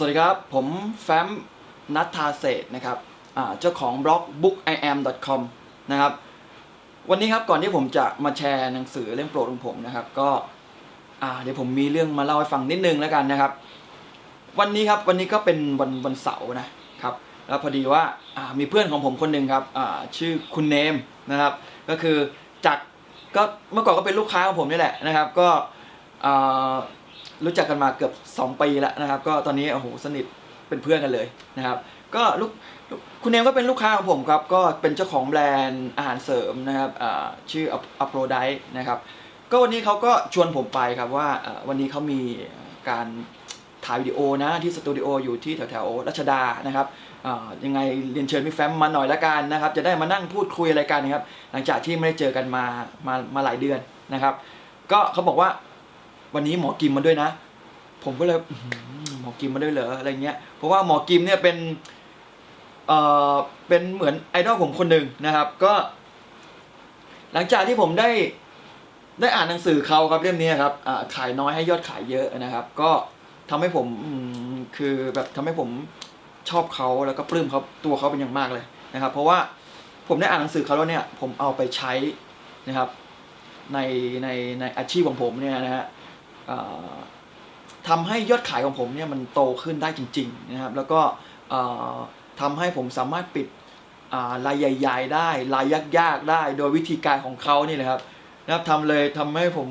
สวัสดีครับ ผมแฟมนัทธาเศษนะครับเจ้าของบล็อก bookiam.com นะครับ วันนี้ครับก่อนที่ผมจะมาแชร์หนังสือเล่มโปรดของผมนะครับ ก็เดี๋ยวผมมีเรื่องมาเล่าให้ฟังนิดนึงแล้วกันนะครับ วันนี้ครับวันนี้ก็เป็นวันวันเสาร์นะครับ แล้วพอดีว่าามีเพื่อนของผมคนหนึ่งครับชื่อคุณเนมนะครับ ก็คือจากก็เมื่อก่อนก็เป็นลูกค้าของผมนี่แหละนะครับ ก็ รู้จักกันมาเกือบ 2 ปีแล้วนะครับ ก็ตอนนี้โอ้โหสนิทเป็นเพื่อนกันเลยนะครับ ก็ลูกคุณเนมก็เป็นลูกค้าของผมครับ ก็เป็นเจ้าของแบรนด์อาหารเสริมนะครับชื่ออัปโรไดนะครับก็วันนี้เขาก็ชวนผมไปครับว่าวันนี้เขามีการถ่ายวิดีโอนะที่สตูดิโออยู่ที่แถวๆรัชดานะครับยังไงเรียนเชิญพี่แฟมมาหน่อยละกันนะครับ จะได้มานั่งพูดคุยอะไรกันนะครับ หลังจากที่ไม่ได้เจอกันมามามาหลายเดือนนะครับ ก็เขาบอกว่า วันนี้หมอกิมมาด้วยนะ ผมก็เลยหมอกิมมาด้วยเหรออะไรเงี้ยเพราะว่าหมอกิมเนี่ยเป็นเอ่อเป็นเหมือนไอดอลผมคนหนึ่งนะครับ ก็ หลังจากที่ผมได้ได้อ่านหนังสือเขาครับเล่มนี้ครับขายน้อยให้ยอดขายเยอะนะครับ ก็ทำให้ผมมคือแบบทำให้ผมชอบเขาแล้วก็ปลื้มเขาตัวเขาเป็นอย่างมากเลยนะครับ เพราะว่าผมได้อ่านหนังสือเขาแล้วเนี่ย ผมเอาไปใช้นะครับ ในในในอาชีพของผมเนี่ยนะฮะ ทำให้ยอดขายของผมเนี่ยมันโตขึ้นได้จริงๆนะครับแล้วก็เอ่อทำให้ผมสามารถปิดอ่ารายใหญ่ๆได้รายยากๆได้ โดยวิธีการของเขานี่นะครับนะครับทำเลยทำให้ผม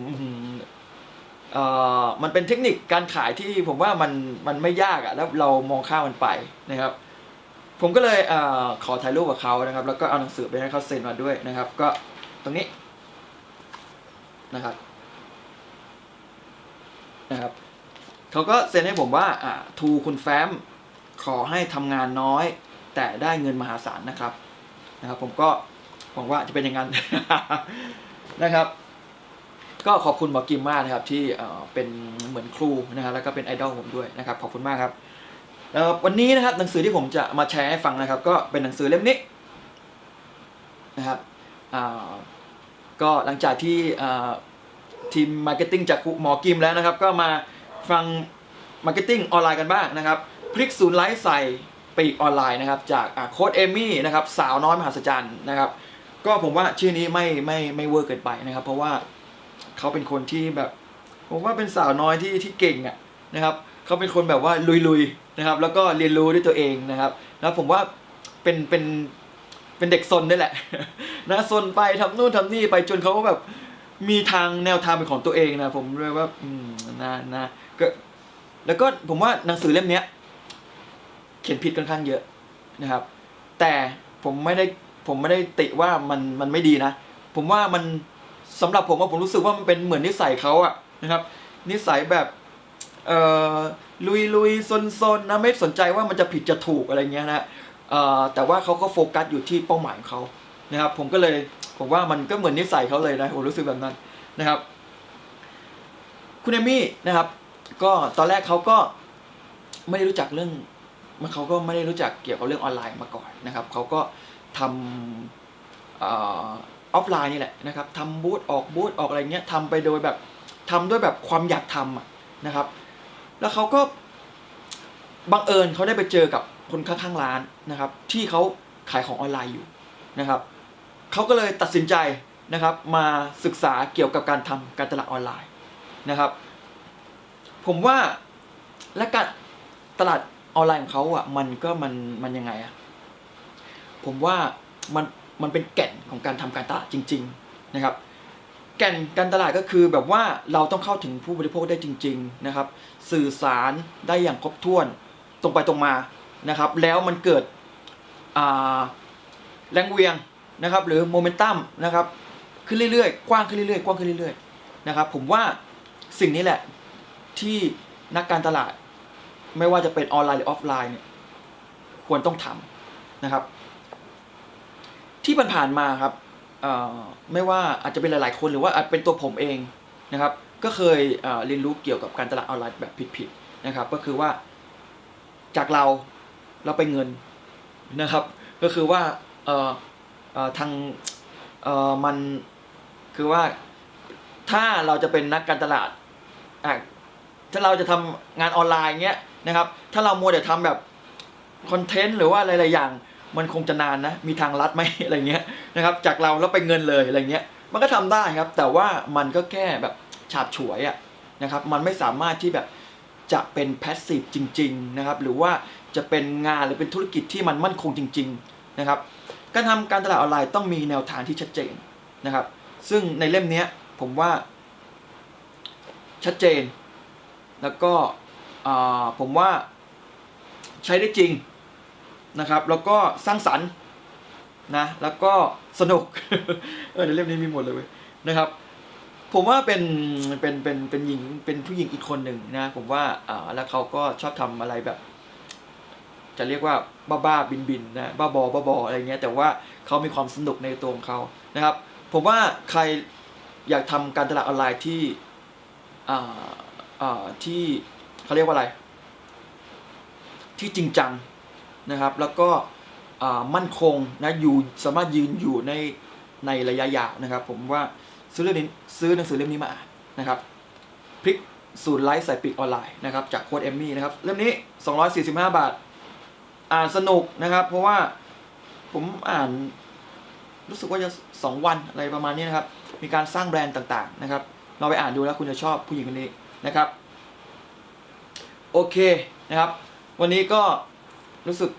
มันเป็นเทคนิคการขายที่ผมว่ามันมันไม่ยากอะแล้วเรามองข้ามมันไปนะครับ ผมก็เลยเอขอถ่ายรูปกับเขานะครับ แล้วก็เอาหนังสือไปให้เขาเซ็นมาด้วยนะครับ ก็ตรงนี้นะครับ นะครับเขาก็เซ็นให้ผมว่าอ่าทูคุณแฟ้มขอให้ทำงานน้อย แต่ได้เงินมหาศาลนะครับนะครับผมก็หวังว่าจะเป็นอย่างนั้น นะครับ ก็ขอบคุณหมอกิมมากนะครับ ที่เป็นเหมือนครูนะครับแล้วก็เป็นไอดอลผมด้วยนะครับ ขอบคุณมากครับแล้ววันนี้นะครับหนังสือที่ผมจะมาแชร์ให้ฟังนะครับ ก็เป็นหนังสือเล่มนี้นะครับอ่าก็หลังจากที่อ่า ทีมมาร์เก็ตติ้งจากหมอกิมแล้วนะครับ ก็มาฟังมาร์เก็ตติ้งออนไลน์กันบ้างนะครับพลิกศูนย์ไลฟ์ใส่ปีกออนไลน์นะครับ จากโค้ดเอมี่นะครับสาวน้อยมหัศจรรย์นะครับ ก็ผมว่าชื่อนี้ไม่ไม่ไม่เวอร์เกินไปนะครับ เพราะว่าเขาเป็นคนที่แบบ ผมว่าเป็นสาวน้อยที่ที่เก่งอะนะครับเขาเป็นคนแบบว่าลุยๆนะครับ แล้วก็เรียนรู้ด้วยตัวเองนะครับ แล้วผมว่าเป็นเป็นเป็นเด็กซนด้แหละนะซนไปทำนู่นทำนี่ไปจนเขาก็แบบ มีทางแนวทางเป็นของตัวเองนะผมเลยว่า อืมนะนะก็แล้วก็ผมว่าหนังสือเล่มเนี้ย เขียนผิดค่อนข้างเยอะนะครับ แต่ผมไม่ได้ผมไม่ได้ติว่ามันมันไม่ดีนะ ผมว่ามันสำหรับผมว่าผมรู้สึกว่ามันเป็นเหมือนนิสัยเขาอะนะครับ นิสัยแบบเอ่อลุยลุยซนซนนะไม่สนใจว่ามันจะผิดจะถูกอะไรเงี้ยนะเอ่อแต่ว่าเขาก็โฟกัสอยู่ที่เป้าหมายของเขานะครับ ผมก็เลย ผมว่ามันก็เหมือนนิสัยเขาเลยนะผมรู้สึกแบบนั้นนะครับ คุณเอมี่นะครับ ก็ตอนแรกเขาก็ไม่ได้รู้จักเรื่องมันเขาก็ไม่ได้รู้จักเกี่ยวกับเรื่องออนไลน์มาก่อนนะครับเขาก็ทำออฟไลน์นี่แหละนะครับทำบูธออกบูธออกอะไรเงี้ยทำไปโดยแบบทำด้วยแบบความอยากทำนะครับ แล้วเขาก็บังเอิญเขาได้ไปเจอกับคนข้างๆร้านนะครับ ที่เขาขายของออนไลน์อยู่นะครับ เขาก็เลยตัดสินใจนะครับ มาศึกษาเกี่ยวกับการทำการตลาดออนไลน์นะครับ ผมว่าและการตลาดออนไลน์ของเขาอะมันก็มันมันยังไงอะผมว่ามันมันเป็นแก่นของการทำการตลาดจริง ๆนะครับ แก่นการตลาดก็คือแบบว่าเราต้องเข้าถึงผู้บริโภคได้จริง ๆนะครับ สื่อสารได้อย่างครบถ้วนตรงไปตรงมานะครับ แล้วมันเกิดแรงเวียง นะครับหรือโมเมนตัมนะครับขึ้นเรื่อยๆ กว้างขึ้นเรื่อยๆ กว้างขึ้นเรื่อยๆนะครับผมว่าสิ่งนี้แหละที่นักการตลาด ไม่ว่าจะเป็นออนไลน์หรือออฟไลน์เนี่ยควรต้องทำนะครับ ที่ผ่านๆมาครับไม่ว่าอาจจะเป็นหลายๆคนหรือว่าอาจเป็นตัวผมเองนะครับ ก็เคยเเรียนรู้เกี่ยวกับการตลาดออนไลน์แบบผิดๆนะครับ ก็คือว่าจากเราเราไปเงินนะครับ ก็คือว่า อ่อทางเอ่อมันคือว่าถ้าเราจะเป็นนักการตลาดอะถ้าเราจะทำงานออนไลน์เงี้ยนะครับ ถ้าเรามัวแต่ทำแบบคอนเทนต์หรือว่าอะไรๆอย่าง มันคงจะนานนะ มีทางลัดไหมอะไรเงี้ยนะครับ จากเราแล้วไปเงินเลยอะไรเงี้ย มันก็ทำได้ครับ แต่ว่ามันก็แค่แบบฉาบฉวยอะนะครับ มันไม่สามารถที่แบบจะเป็นแพสซีฟจริง ๆ นะครับ หรือว่าจะเป็นงานหรือเป็นธุรกิจที่มันมั่นคงจริง ๆ นะครับ การทำการตลาดออนไลน์ต้องมีแนวทางที่ชัดเจนนะครับ ซึ่งในเล่มนี้ผมว่าชัดเจน แล้วก็ผมว่าใช้ได้จริงนะครับ แล้วก็สร้างสรรค์นะ แล้วก็สนุก เออในเล่มนี้มีหมดเลยเว้ยนะครับ ผมว่าเป็นเป็นเป็นเป็นหญิงเป็นผู้หญิงอีกคนหนึ่งนะ ผมว่าอ่าแล้วเขาก็ชอบทำอะไรแบบ จะเรียกว่าบ้าๆบินๆนะบ้าบอบ้าบออะไรเงี้ยแต่ว่าเขามีความสนุกในตัวของเขานะครับ ผมว่าใครอยากทำการตลาดออนไลน์ที่อ่าอ่าที่เขาเรียกว่าอะไร ที่จริงจังนะครับ แล้วก็มั่นคงนะอยู่สามารถยืนอยู่ในในระยะยาวนะครับ ผมว่าซื้อเล่มนี้ซื้อหนังสือเล่มนี้มาอ่านนะครับพลิกสูตรไลฟ์ใส่ปีกออนไลน์นะครับจากโค้ดเอมมี่นะครับเล่มนี้ 245 บาท อ่านสนุกนะครับ เพราะว่าผมอ่านรู้สึกว่าจะสองวันอะไรประมาณนี้นะครับ มีการสร้างแบรนด์ต่างๆนะครับเราไปอ่านดูแล้วคุณจะชอบผู้หญิงคนนี้นะครับ โอเคนะครับ วันนี้ก็รู้สึก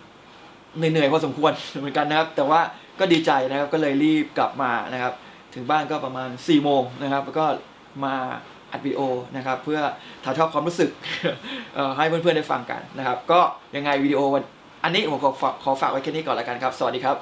เหนื่อยๆพอสมควรเหมือนกันนะครับ แต่ว่าก็ดีใจนะครับก็เลยรีบกลับมานะครับ ถึงบ้านก็ประมาณ4ี่โมงนะครับ แล้วก็มาอัดวิดีโอนะครับ เพื่อถ่ายทอดความรู้สึกให้เพื่อนๆได้ฟังกันนะครับ ก็ยังไงวิดีโอวัน อันนี้ผมขอฝากขอฝากไว้แค่นี้ก่อนแล้วกันครับ สวัสดีครับ